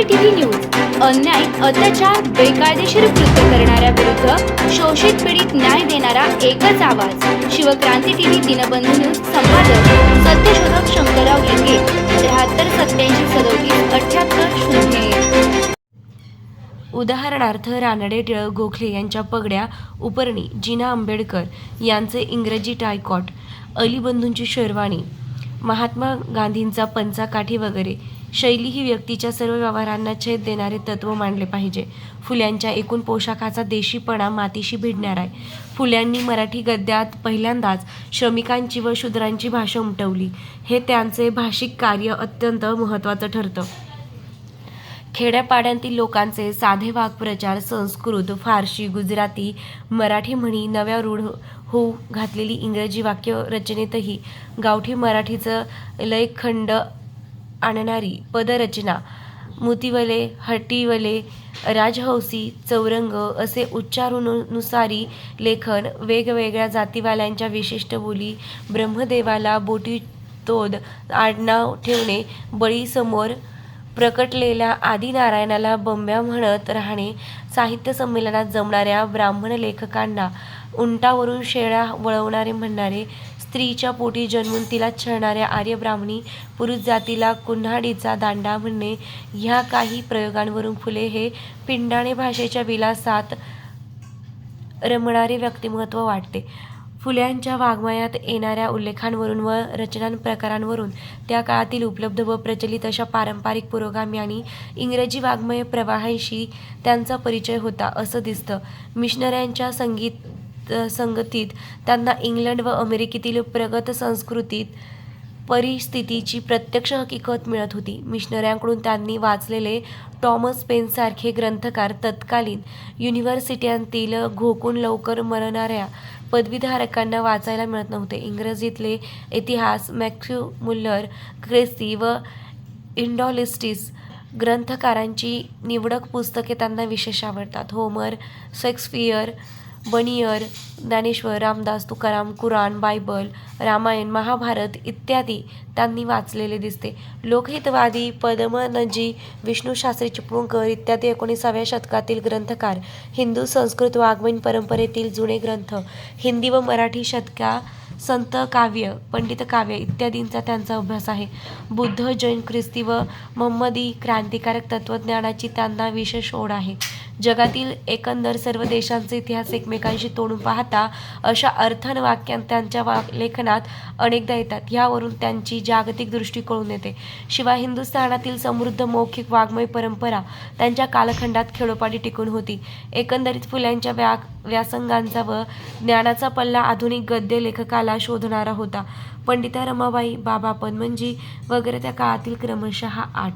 क्रांती TV news अन्याय अत्याचार बेकायदेशीर कृत्य करणाऱ्या विरुद्ध शोषित पीडित न्याय देणारा एकच आवाज. शिवक्रांती टीव्ही दिनबंधू न्यूज संपादक सत्यशोधक शंकरराव लिंगे त्र्याहत्तर सत्याऐंशी सदोतीस अठ्याहत्तर शून्य उदाहरणार्थ रानडे टिळक गोखले यांच्या पगड्या उपरणी जिना आंबेडकर यांचे इंग्रजी टायकॉट अलीबंधूंची शेरवाणी महात्मा गांधींचा पंचाकाठी वगैरे. शैली ही व्यक्तीच्या सर्व व्यवहारांना छेद देणारे तत्व मांडले पाहिजे. फुल्यांच्या एकूण पोशाखाचा देशीपणा मातीशी भिडणार आहे. फुल्यांनी मराठी गद्यात पहिल्यांदाच श्रमिकांची व शूद्रांची भाषा उमटवली. हे त्यांचे भाषिक कार्य अत्यंत महत्त्वाचं ठरतं. खेड्यापाड्यांतील लोकांचे साधे वाक्प्रचार संस्कृत फारशी गुजराती मराठी म्हणी नव्या रूढ होऊ घातलेली इंग्रजी वाक्य रचनेतही गावठी मराठीचं लयखंड आणणारी पदरचना. मुतीवले हटीवले राजहौसी चौरंग असे उच्चारूनुसारी लेखन वेगवेगळ्या जातीवाल्यांच्या विशिष्ट बोली ब्रह्मदेवाला बोटी तोद आडनाव ठेवणे बळीसमोर प्रकटलेल्या आदिनारायणाला बंब्या म्हणत राहणे साहित्य संमेलनात जमणाऱ्या ब्राह्मण लेखकांना उंटावरून शेळ्या वळवणारे म्हणणारे स्त्रीच्या पोटी जन्मून तिला छळणाऱ्या आर्यब्राह्मणी पुरुष जातीला कुन्हाडीचा दांडा म्हणणे ह्या काही प्रयोगांवरून फुले हे पिंडाणे भाषेच्या विलासात रमणारे व्यक्तिमत्व वाटते. फुल्यांच्या वाङ्मयात येणाऱ्या उल्लेखांवरून व रचना प्रकारांवरून त्या काळातील उपलब्ध व प्रचलित अशा पारंपरिक पुरोगामी आणि इंग्रजी वाङ्मय प्रवाहांशी त्यांचा परिचय होता असं दिसतं. मिशनऱ्यांच्या संगीत संगतीत त्यांना इंग्लंड व अमेरिकेतील प्रगत संस्कृतीत परिस्थितीची प्रत्यक्ष हकीकत मिळत होती. मिशनऱ्यांकडून त्यांनी वाचलेले टॉमस पेनसारखे ग्रंथकार तत्कालीन युनिव्हर्सिट्यांतील घोकून लवकर मरणाऱ्या पदवीधारकांना वाचायला मिळत नव्हते. इंग्रजीतले इतिहास मॅथ्यू मुल्लर क्रेसी व इंडॉलिस्टिस ग्रंथकारांची निवडक पुस्तके त्यांना विशेष आवडतात. Homer Shakespeare Bunyan Dnyaneshwar Ramdas Tukaram Quran Bible Ramayana Mahabharata इत्यादी त्यांनी वाचलेले दिसते. लोकहितवादी पद्मनजी विष्णूशास्त्री चिपळूणकर इत्यादी एकोणीसाव्या शतकातील ग्रंथकार हिंदू संस्कृत वाङ्मयीन परंपरेतील जुने ग्रंथ हिंदी व मराठी शतका संत काव्य पंडित काव्य इत्यादींचा त्यांचा अभ्यास आहे. बुद्ध जैन ख्रिस्ती व महम्मदी क्रांतिकारक तत्त्वज्ञानाची त्यांना विशेष ओढ आहे. जगातील एकंदर सर्व देशांचे इतिहास एकमेकांशी तोडून पाहता अशा अर्थान वाक्यां त्यांच्या वा लेखनात अनेकदा येतात. यावरून त्यांची जागतिक दृष्टी कळून येते. शिवाय हिंदुस्थानातील समृद्ध मौखिक वाङ्मय परंपरा त्यांच्या कालखंडात खेडोपाडी टिकून होती. एकंदरीत फुल्यांच्या व्या व्यासंगांचा व ज्ञानाचा पल्ला आधुनिक गद्य लेखकाला शोधणारा होता. पंडिता रमाबाई बाबा पद्मनजी म्हणजे वगैरे त्या काळातील क्रमशः आठ.